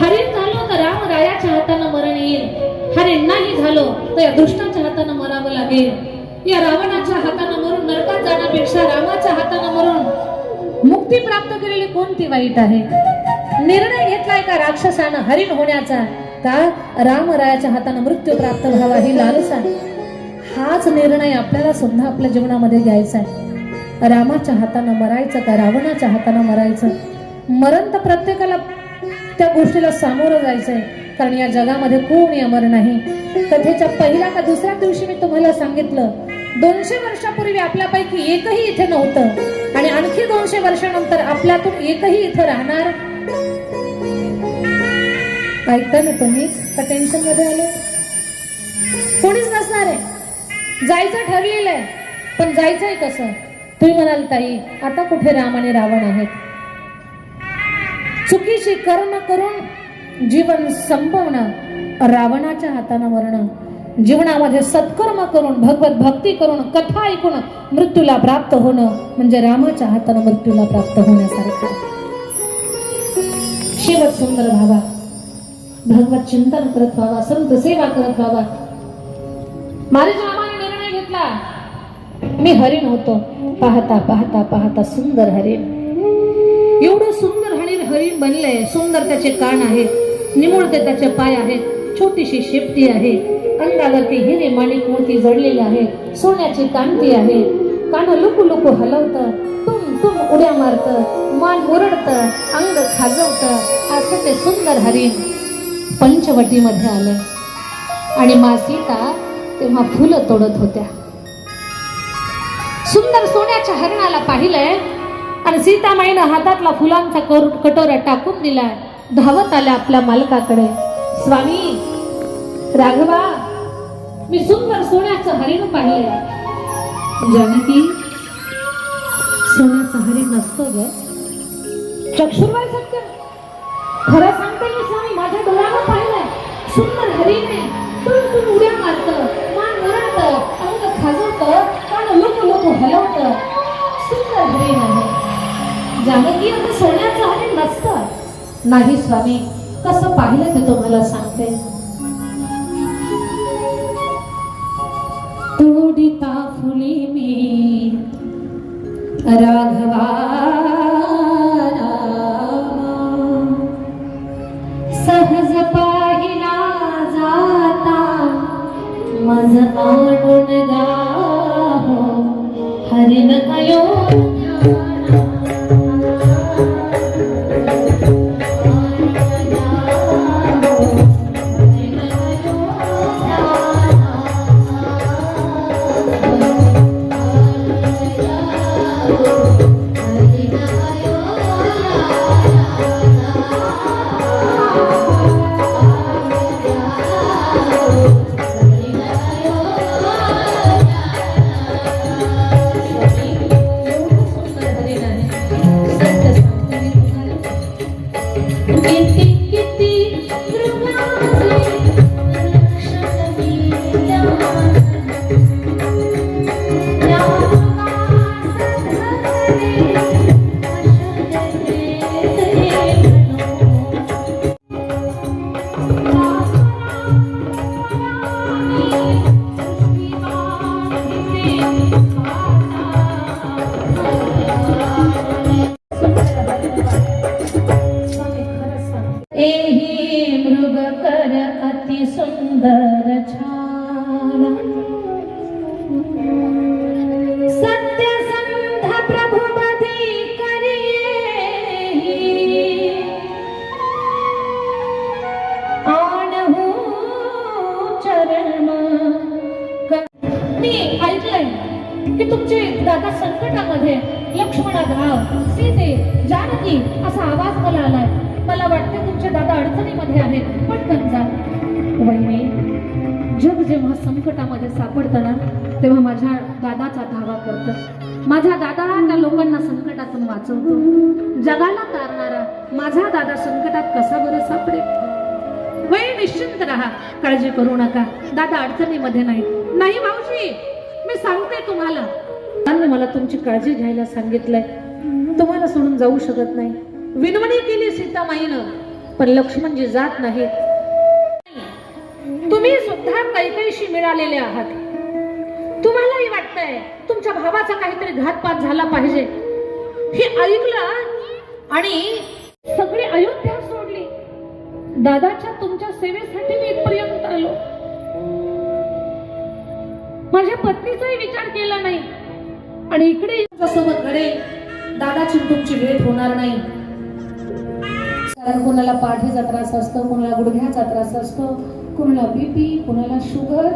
हरिण झालो तर राम रायाच्या हातानं मरण येईल. हरिण नाही झालो तर या दुष्टाच्या हातानं मरावं लागेल. या रावणाच्या हातानं मरून नरकात जाण्यापेक्षा रामाच्या हातानं मरून मुक्ती प्राप्त केलेली कोणती वाईट आहे? निर्णय घेतलाय का राक्षसानं हरिण होण्याचा. का रामरायाच्या हातानं मृत्यू प्राप्त व्हावा ही लालसा हाच निर्णय आपल्याला सुद्धा आपल्या जीवनामध्ये घ्यायचा आहे. रामाच्या हातानं मरायचं का रावणाच्या हातानं मरायचं? मरण तर प्रत्येकाला त्या गोष्टीला सामोरं जायचंय. कारण या जगामध्ये कोणी अमर नाही. कथेच्या पहिल्या का दुसऱ्या दिवशी मी तुम्हाला सांगितलं दोनशे वर्षापूर्वी आपल्यापैकी एकही इथे नव्हतं. आणि आणखी दोनशे वर्षानंतर आपल्यातून एकही इथं राहणार ऐकता ना तुम्ही? का टेन्शनमध्ये आले? कोणीच नसणार आहे. जायचं ठरलेलं आहे. पण जायचंय कसं? तुम्ही म्हणाल ताई आता कुठे राम आणि रावण आहेत? चुकीची कर्म करून जीवन संपवणं रावणाच्या हातानं मरणं जीवनामध्ये सत्कर्म करून भगवत भक्ती करून कथा ऐकून मृत्यूला प्राप्त होणं म्हणजे रामाच्या हातानं मृत्यूला प्राप्त होण्यासारखं. शेवट सुंदर व्हावा भगवत चिंतन करत व्हावा संत सेवा करत व्हावा. महाराज रामाने निर्णय घेतला. मी हरिण होतो. पाहता पाहता पाहता सुंदर हरिण. एवढं सुंदर हरिण हरिण बनले. सुंदर त्याचे कान आहेत. निमुळते त्याचे पाय आहेत. छोटीशी शेपटी आहे. अंगावरती हिरे माणिक मोती जडलेली आहे. सोन्याची कांती आहे. कान लुकू लुकू हलवतं. तुम तुम उड्या मारत. मान मुरडत. अंग खाजवत. असं ते सुंदर हरिण पंचवटीमध्ये आलं. आणि मा सीता तेव्हा फुलं तोडत होत्या. सुंदर सोन्याच्या हरणाला पाहिलंय आणि सीतामाईनं हातातला फुलांचा कर- कटोरा टाकून दिलाय धावत आल्या आपल्या मालकाकडे. स्वामी राघवा मी सुंदर सोन्याचं हरिण पाहिलंय. जानकी सोन्याचं हरिण नसतं ग. चक्षुरबाई सत्य. खरं सांगते मी स्वामी माझ्या डोळ्यानं पाहिलंय. सुंदर हरिण आहे तुम उड्या मारत मान मरत अंग खाजवत कान लोक लोक हलवत. सुंदर हरिण आहे. जानकी आता सोन्याचं आणि नसतं नाही स्वामी कसं पाहिलं ते तुम्हाला सांगते. तोडिता फुली मी. राघवा दादा अडचणीमध्ये आहेत पटकन जा. वहिनी जग जेव्हा संकटामध्ये सापडताना तेव्हा माझ्या दादाचा धावा करत. माझा दादा त्या लोकांना संकटातून वाचवतो. जगाला तारणारा माझा दादा संकटात कसा बरं सापडेल? वय निश्चिंत राहा काळजी करू नका. दादा अडचणीमध्ये नाही नाही भाऊजी मी सांगते तुम्हाला. त्यांनी मला तुमची काळजी घ्यायला सांगितलंय. तुम्हाला सोडून जाऊ शकत नाही. विनवणी केली सीतामाईनं. पण लक्ष्मणजी जात नाहीत तुम्ही सुद्धा कैकैशी मिळालेले आहात. तुम्हालाही वाटतंय तुमच्या भावाचा काहीतरी घातपात झाला पाहिजे. हे ऐकलं आणि सगळी अयोध्या सोडली. दादाच्या तुमच्या सेवेसाठी मी इथपर्यंत आलो. माझ्या पत्नीचाही विचार केला नाही. आणि इकडे सोबत घडेल दादाची तुमची भेट होणार नाही. कारण कोणाला पाठीचा त्रास असतो कोणाला गुडघ्याचा त्रास असतो कोणाला बीपी कोणाला शुगर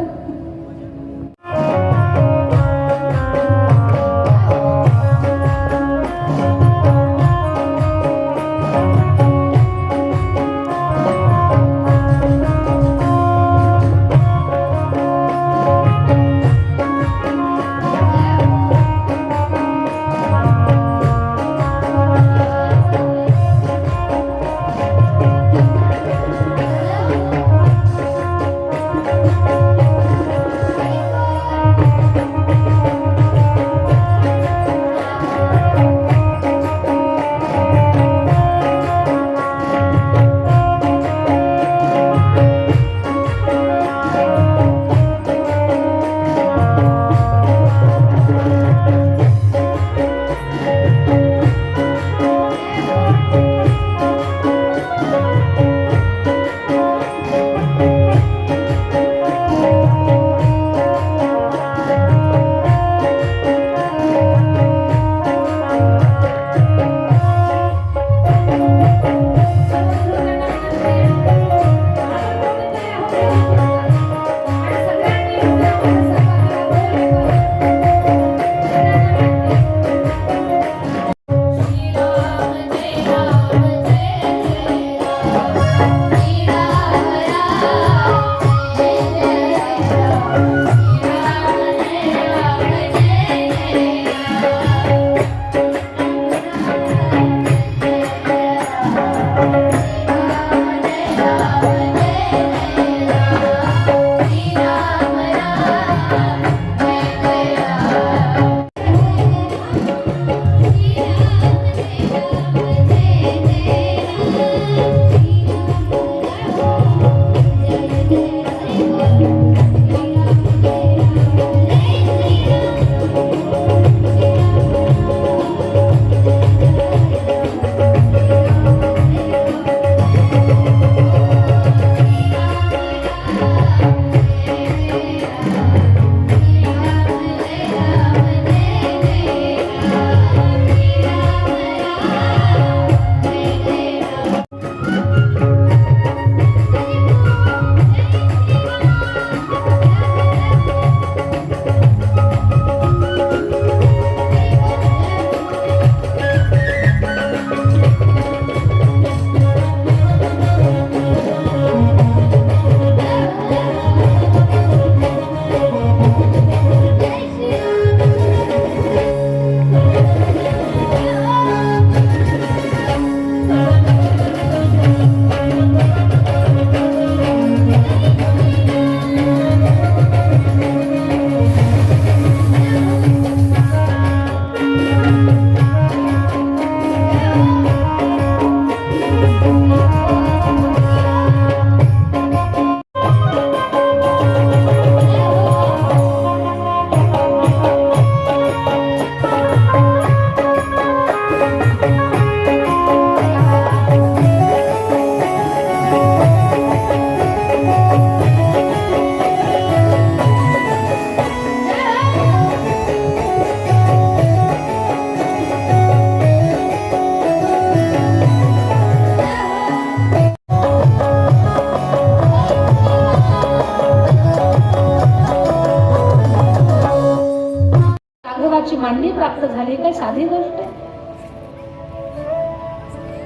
प्राप्त झाली काय साधी गोष्ट? आहे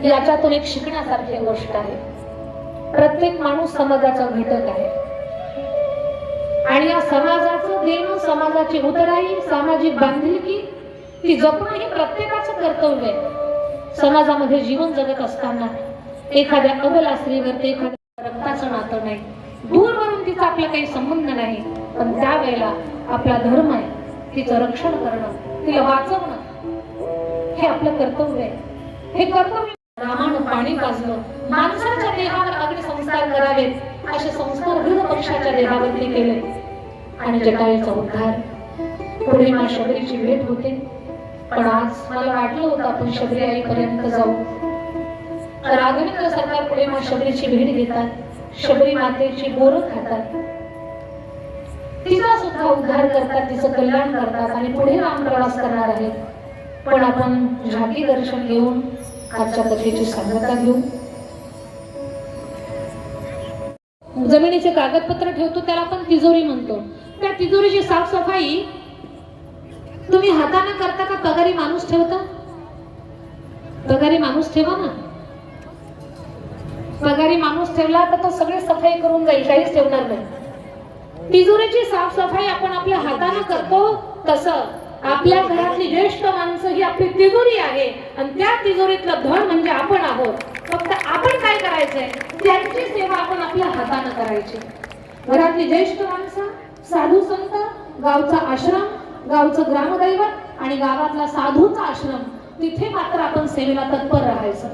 याच्यातून एक शिकण्यासारखी गोष्ट आहे. प्रत्येक माणूस समाजाचा घटक आहे. आणि या समाजाचं देणं समाजाची उतराई सामाजिक बांधिलकी ती जपणं हे प्रत्येकाचं कर्तव्य आहे. समाजामध्ये जीवन जगत असताना एखाद्या अबला स्त्रीवरती एखाद्या रक्ताचं नातं नाही. दूरवरून तिचा आपला काही संबंध नाही. पण त्यावेळेला आपला धर्म आहे. तिचं रक्षण करणं तिला वाचवणं हे आपलं कर्तव्य आहे. हे कर्तव्य रामानं पाणी पाजलं. माणसाच्या देहावर अग्निसंस्कार करावेत असे संस्कार गृह पक्षाच्या देहावरती केले. आणि जटायूचा उद्धार. पुढे मा शबरीची भेट होते. पण आज मला वाटलं होतं आपण शबरी आईपर्यंत जाऊ. तर राघवेंद्र सरकार पुढे मा शबरीची भेट घेतात. शबरी मातेची बोरं खातात. तिचा सुद्धा उद्धार करतात तिचं कल्याण करतात आणि पुढे राम प्रवास करणार आहेत. पण आपण झाकी दर्शन घेऊन आजच्या कथेची सांगता घेऊ. जमिनीचे कागदपत्र ठेवतो त्याला आपण तिजोरी म्हणतो. त्या तिजोरीची साफसफाई तुम्ही हाताने करता का पगारी माणूस ठेवता? पगारी माणूस ठेवा ना. पगारी माणूस ठेवला तर तो सगळे सफाई करून जाईल काहीच ठेवणार नाही. तिजोरीची साफसफाई आपण आपल्या हाताने करतो तसं आपल्या घरातली ज्येष्ठ माणसं ही आपली तिजोरी आहे. आणि त्या तिजोरीतलं धन म्हणजे आपण आहोत. फक्त आपण काय करायचंय? त्यांची सेवा आपण आपल्या हाताने करायची. घरातली ज्येष्ठ माणसं साधू संत गावचा आश्रम गावचं ग्रामदैवत आणि गावातला साधूचा आश्रम तिथे मात्र आपण सेवेला तत्पर राहायचं.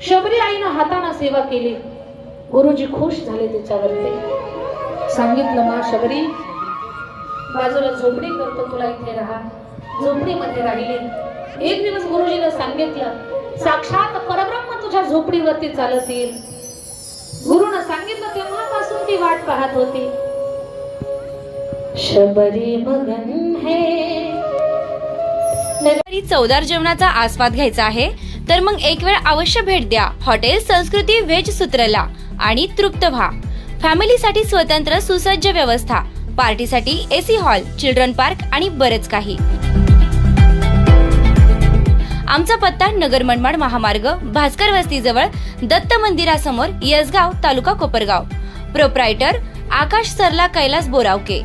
शबरी आईनं हाताने सेवा केली. गुरुजी खुश झाले तिच्यावरती. सांगितलं मा शबरी. बाजूला झोपडी करतो तुला इथे राहा. झोपडीमध्ये राहिली. एक दिवस गुरुजीनं सांगितलं साक्षात परब्रह्म तुझ्या झोपडीवरती चालत येईल गुरुनं सांगितलं तेव्हापासून ती वाट पाहत होती. शबरी मगन हे. रविवारी चवदार जेवणाचा आस्वाद घ्यायचा आहे तर मग एक वेळ अवश्य भेट द्या. हॉटेल संस्कृती व्हेज सूत्रला. आणि तृप्त व्हा. फॅमिलीसाठी स्वतंत्र सुसज्ज व्यवस्था. पार्टीसाठी एसी हॉल चिल्ड्रन पार्क आणि बरेच काही. आमचा पत्ता नगर मनमाड महामार्ग भास्कर वस्तीजवळ दत्त मंदिरासमोर यसगाव तालुका कोपरगाव. प्रोप्रायटर आकाश सरला कैलास बोरावके.